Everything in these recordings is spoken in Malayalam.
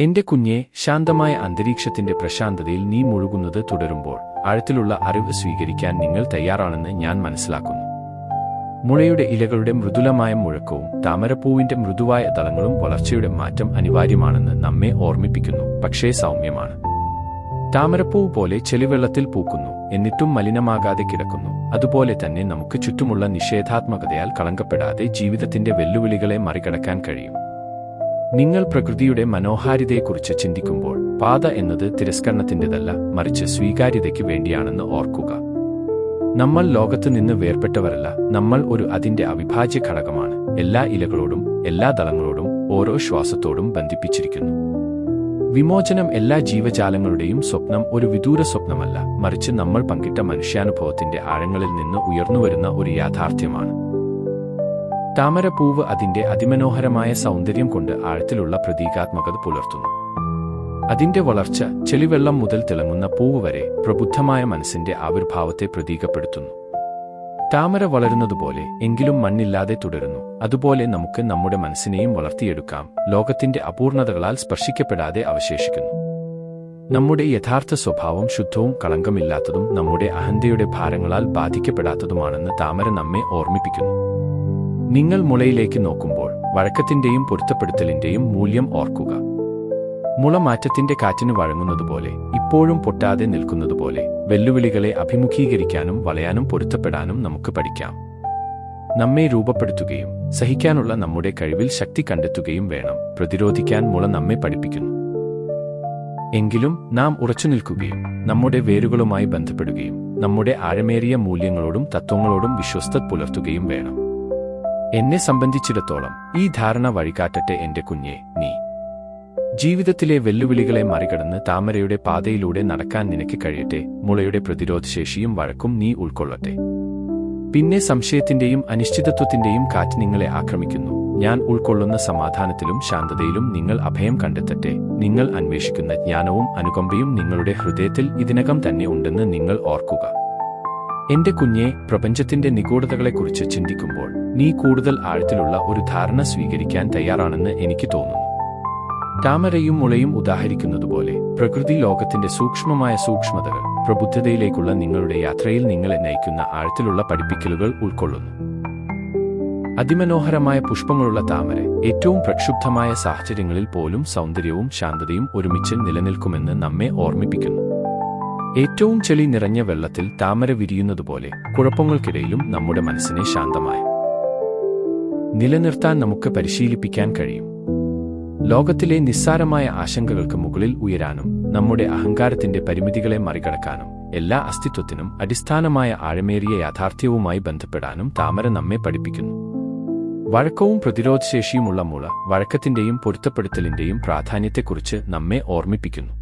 എന്റെ കുഞ്ഞെ ശാന്തമായ അന്തരീക്ഷത്തിന്റെ പ്രശാന്തതയിൽ നീ മുഴുകുന്നത് തുടരുമ്പോൾ ആഴത്തിലുള്ള അറിവ് സ്വീകരിക്കാൻ നിങ്ങൾ തയ്യാറാണെന്ന് ഞാൻ മനസ്സിലാക്കുന്നു. മുളയുടെ ഇലകളുടെ മൃദുലമായ മുഴക്കവും താമരപ്പൂവിന്റെ മൃദുവായ തലങ്ങളും വളർച്ചയുടെ മാറ്റം അനിവാര്യമാണെന്ന് നമ്മെ ഓർമ്മിപ്പിക്കുന്നു പക്ഷേ സൗമ്യമാണ്. താമരപ്പൂവ് പോലെ ചെളിവെള്ളത്തിൽ പൂക്കുന്നു എന്നിട്ടും മലിനമാകാതെ കിടക്കുന്നു. അതുപോലെ തന്നെ നമുക്ക് ചുറ്റുമുള്ള നിഷേധാത്മകതയാൽ കളങ്കപ്പെടാതെ ജീവിതത്തിന്റെ വെല്ലുവിളികളെ മറികടക്കാൻ കഴിയും. നിങ്ങൾ പ്രകൃതിയുടെ മനോഹാരിതയെക്കുറിച്ച് ചിന്തിക്കുമ്പോൾ പാത എന്നത് തിരസ്കരണത്തിന്റെതല്ല മറിച്ച് സ്വീകാര്യതയ്ക്ക് വേണ്ടിയാണെന്ന് ഓർക്കുക. നമ്മൾ ലോകത്ത് നിന്ന് വേർപെട്ടവരല്ല നമ്മൾ ഒരു അതിന്റെ അവിഭാജ്യ ഘടകമാണ്. എല്ലാ ഇലകളോടും എല്ലാ ദളങ്ങളോടും ഓരോ ശ്വാസത്തോടും ബന്ധിപ്പിച്ചിരിക്കുന്നു. വിമോചനം എല്ലാ ജീവജാലങ്ങളുടെയും സ്വപ്നം ഒരു വിദൂര സ്വപ്നമല്ല മറിച്ച് നമ്മൾ പങ്കിട്ട മനുഷ്യാനുഭവത്തിന്റെ ആഴങ്ങളിൽ നിന്ന് ഉയർന്നുവരുന്ന ഒരു യാഥാർത്ഥ്യമാണ്. താമരപ്പൂവ് അതിന്റെ അതിമനോഹരമായ സൗന്ദര്യം കൊണ്ട് ആഴത്തിലുള്ള പ്രതീകാത്മകത പുലർത്തുന്നു. അതിന്റെ വളർച്ച ചെളിവെള്ളം മുതൽ തിളങ്ങുന്ന പൂവ് വരെ പ്രബുദ്ധമായ മനസ്സിന്റെ ആവിർഭാവത്തെ പ്രതീകപ്പെടുത്തുന്നു. താമര വളരുന്നതുപോലെ എങ്കിലും മണ്ണില്ലാതെ തുടരുന്നു. അതുപോലെ നമുക്ക് നമ്മുടെ മനസ്സിനെയും വളർത്തിയെടുക്കാം. ലോകത്തിന്റെ അപൂർണതകളാൽ സ്പർശിക്കപ്പെടാതെ അവശേഷിക്കുന്നു. നമ്മുടെ യഥാർത്ഥ സ്വഭാവം ശുദ്ധവും കളങ്കമില്ലാത്തതും നമ്മുടെ അഹന്തയുടെ ഭാരങ്ങളാൽ ബാധിക്കപ്പെടാത്തതുമാണെന്ന് താമര നമ്മെ ഓർമ്മിപ്പിക്കുന്നു. നിങ്ങൾ മുളയിലേക്ക് നോക്കുമ്പോൾ വഴക്കത്തിന്റെയും പൊരുത്തപ്പെടുത്തലിന്റെയും മൂല്യം ഓർക്കുക. മുള മാറ്റത്തിന്റെ കാറ്റിന് വഴങ്ങുന്നതുപോലെ ഇപ്പോഴും പൊട്ടാതെ നിൽക്കുന്നതുപോലെ വെല്ലുവിളികളെ അഭിമുഖീകരിക്കാനും വളയാനും പൊരുത്തപ്പെടാനും നമുക്ക് പഠിക്കാം. നമ്മെ രൂപപ്പെടുത്തുകയും സഹിക്കാനുള്ള നമ്മുടെ കഴിവിൽ ശക്തി കണ്ടെത്തുകയും വേണം. പ്രതിരോധിക്കാൻ മുള നമ്മെ പഠിപ്പിക്കുന്നു. എങ്കിലും നാം ഉറച്ചു നിൽക്കുകയും നമ്മുടെ വേരുകളുമായി ബന്ധപ്പെടുകയും നമ്മുടെ ആഴമേറിയ മൂല്യങ്ങളോടും തത്വങ്ങളോടും വിശ്വസ്ത പുലർത്തുകയും വേണം. എന്നെ സംബന്ധിച്ചിടത്തോളം ഈ ധാരണ വഴികാട്ടട്ടെ എന്റെ കുഞ്ഞെ നീ. ജീവിതത്തിലെ വെല്ലുവിളികളെ മറികടന്ന് താമരയുടെ പാതയിലൂടെ നടക്കാൻ നിനക്ക് കഴിയട്ടെ മുളയുടെ പ്രതിരോധശേഷിയും വഴക്കും നീ ഉൾക്കൊള്ളട്ടെ. പിന്നെ സംശയത്തിന്റെയും അനിശ്ചിതത്വത്തിന്റെയും കാറ്റ് നിങ്ങളെ ആക്രമിക്കുന്നു. ഞാൻ ഉൾക്കൊള്ളുന്ന സമാധാനത്തിലും ശാന്തതയിലും നിങ്ങൾ അഭയം കണ്ടെത്തട്ടെ. നിങ്ങൾ അന്വേഷിക്കുന്ന ജ്ഞാനവും അനുകമ്പയും നിങ്ങളുടെ ഹൃദയത്തിൽ ഇതിനകം തന്നെ ഉണ്ടെന്ന് നിങ്ങൾ ഓർക്കുക. എന്റെ കുഞ്ഞെ പ്രപഞ്ചത്തിന്റെ നിഗൂഢതകളെക്കുറിച്ച് ചിന്തിക്കുമ്പോൾ നീ കൂടുതൽ ആഴത്തിലുള്ള ഒരു ധാരണ സ്വീകരിക്കാൻ തയ്യാറാണെന്ന് എനിക്ക് തോന്നുന്നു. താമരയും മുളയും ഉദാഹരിക്കുന്നതുപോലെ പ്രകൃതി ലോകത്തിന്റെ സൂക്ഷ്മമായ സൂക്ഷ്മതകൾ പ്രബുദ്ധതയിലേക്കുള്ള നിങ്ങളുടെ യാത്രയിൽ നിങ്ങളെ നയിക്കുന്ന ആഴത്തിലുള്ള പഠിപ്പിക്കലുകൾ ഉൾക്കൊള്ളുന്നു. അതിമനോഹരമായ പുഷ്പങ്ങളുള്ള താമര ഏറ്റവും പ്രക്ഷുബ്ധമായ സാഹചര്യങ്ങളിൽ പോലും സൗന്ദര്യവും ശാന്തതയും ഒരുമിച്ച് നിലനിൽക്കുമെന്ന് നമ്മെ ഓർമ്മിപ്പിക്കുന്നു. ഏറ്റവും ചെളി നിറഞ്ഞ വെള്ളത്തിൽ താമര വിരിയുന്നതുപോലെ കുഴപ്പങ്ങൾക്കിടയിലും നമ്മുടെ മനസ്സിനെ ശാന്തമായി. നിലനിർത്താൻ നമുക്ക് പരിശീലിപ്പിക്കാൻ കഴിയും. ലോകത്തിലെ നിസ്സാരമായ ആശങ്കകൾക്ക് മുകളിൽ ഉയരാനും നമ്മുടെ അഹങ്കാരത്തിന്റെ പരിമിതികളെ മറികടക്കാനും എല്ലാ അസ്തിത്വത്തിനും അടിസ്ഥാനമായ ആഴമേറിയ യാഥാർത്ഥ്യവുമായി ബന്ധപ്പെടാനും താമര നമ്മെ പഠിപ്പിക്കുന്നു. വഴക്കവും പ്രതിരോധശേഷിയുമുള്ള മുള വഴക്കത്തിന്റെയും പൊരുത്തപ്പെടുത്തലിന്റെയും പ്രാധാന്യത്തെക്കുറിച്ച് നമ്മെ ഓർമ്മിപ്പിക്കുന്നു.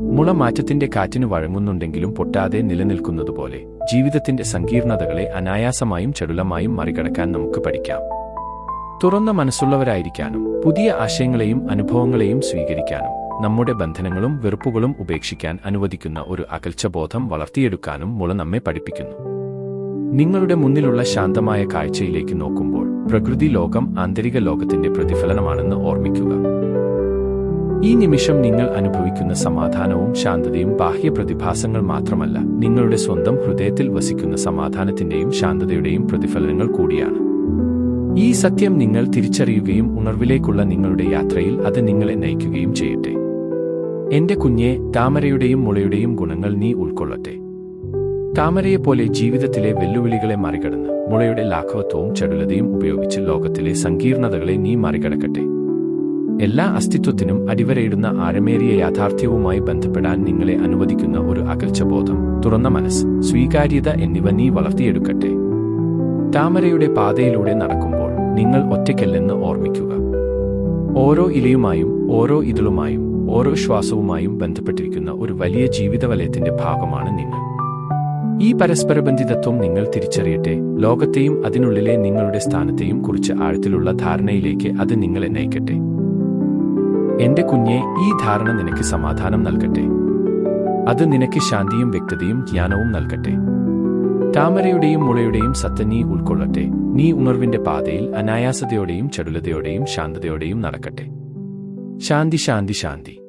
മുള മാറ്റത്തിന്റെ കാറ്റിന് വഴങ്ങുന്നുണ്ടെങ്കിലും പൊട്ടാതെ നിലനിൽക്കുന്നതുപോലെ ജീവിതത്തിന്റെ സങ്കീർണതകളെ അനായാസമായും ചടുലമായും മറികടക്കാൻ നമുക്ക് പഠിക്കാം. തുറന്ന മനസ്സുള്ളവരായിരിക്കാനും പുതിയ ആശയങ്ങളെയും അനുഭവങ്ങളെയും സ്വീകരിക്കാനും നമ്മുടെ ബന്ധനങ്ങളും വെറുപ്പുകളും ഉപേക്ഷിക്കാൻ അനുവദിക്കുന്ന ഒരു അകൽച്ചബോധം വളർത്തിയെടുക്കാനും മുള നമ്മെ പഠിപ്പിക്കുന്നു. നിങ്ങളുടെ മുന്നിലുള്ള ശാന്തമായ കാഴ്ചയിലേക്ക് നോക്കുമ്പോൾ പ്രകൃതി ലോകം ആന്തരിക ലോകത്തിന്റെ പ്രതിഫലനമാണെന്ന് ഓർമ്മിക്കുക. ഈ നിമിഷം നിങ്ങൾ അനുഭവിക്കുന്ന സമാധാനവും ശാന്തതയും ബാഹ്യ പ്രതിഭാസങ്ങൾ മാത്രമല്ല. നിങ്ങളുടെ സ്വന്തം ഹൃദയത്തിൽ വസിക്കുന്ന സമാധാനത്തിന്റെയും ശാന്തതയുടെയും പ്രതിഫലനങ്ങൾ കൂടിയാണ്. ഈ സത്യം നിങ്ങൾ തിരിച്ചറിയുകയും ഉണർവിലേക്കുള്ള നിങ്ങളുടെ യാത്രയിൽ അത് നിങ്ങളെ നയിക്കുകയും ചെയ്യട്ടെ. എന്റെ കുഞ്ഞെ താമരയുടെയും മുളയുടെയും ഗുണങ്ങൾ നീ ഉൾക്കൊള്ളട്ടെ. താമരയെപ്പോലെ ജീവിതത്തിലെ വെല്ലുവിളികളെ മറികടന്ന് മുളയുടെ ലാഘവത്വവും ചടുലതയും ഉപയോഗിച്ച് ലോകത്തിലെ സങ്കീർണതകളെ നീ മറികടക്കട്ടെ. എല്ലാ അസ്തിത്വത്തിനും അടിവരയിടുന്ന ആഴമേറിയ യാഥാർത്ഥ്യവുമായി ബന്ധപ്പെടാൻ നിങ്ങളെ അനുവദിക്കുന്ന ഒരു അകൽച്ചബോധം തുറന്ന മനസ്സ് സ്വീകാര്യത എന്നിവ നീ വളർത്തിയെടുക്കട്ടെ. താമരയുടെ പാതയിലൂടെ നടക്കുമ്പോൾ നിങ്ങൾ ഒറ്റയ്ക്കല്ലെന്ന് ഓർമ്മിക്കുക. ഓരോ ഇലയുമായും ഓരോ ഇതളുമായും ഓരോ ശ്വാസവുമായും ബന്ധപ്പെട്ടിരിക്കുന്ന ഒരു വലിയ ജീവിതവലയത്തിന്റെ ഭാഗമാണ് നിങ്ങൾ. ഈ പരസ്പരബന്ധിതത്വം നിങ്ങൾ തിരിച്ചറിയട്ടെ ലോകത്തെയും അതിനുള്ളിലെ നിങ്ങളുടെ സ്ഥാനത്തെയും കുറിച്ച് ആഴത്തിലുള്ള ധാരണയിലേക്ക് അത് നിങ്ങളെ നയിക്കട്ടെ. എന്റെ കുഞ്ഞെ ഈ ധാരണ നിനക്ക് സമാധാനം നൽകട്ടെ. അത് നിനക്ക് ശാന്തിയും വ്യക്തതയും ജ്ഞാനവും നൽകട്ടെ. താമരയുടെയും മുളയുടെയും സത്ത നീ ഉൾക്കൊള്ളട്ടെ. നീ ഉണർവിന്റെ പാതയിൽ അനായാസതയോടെയും ചടുലതയോടെയും ശാന്തതയോടെയും നടക്കട്ടെ. ശാന്തി ശാന്തി ശാന്തി.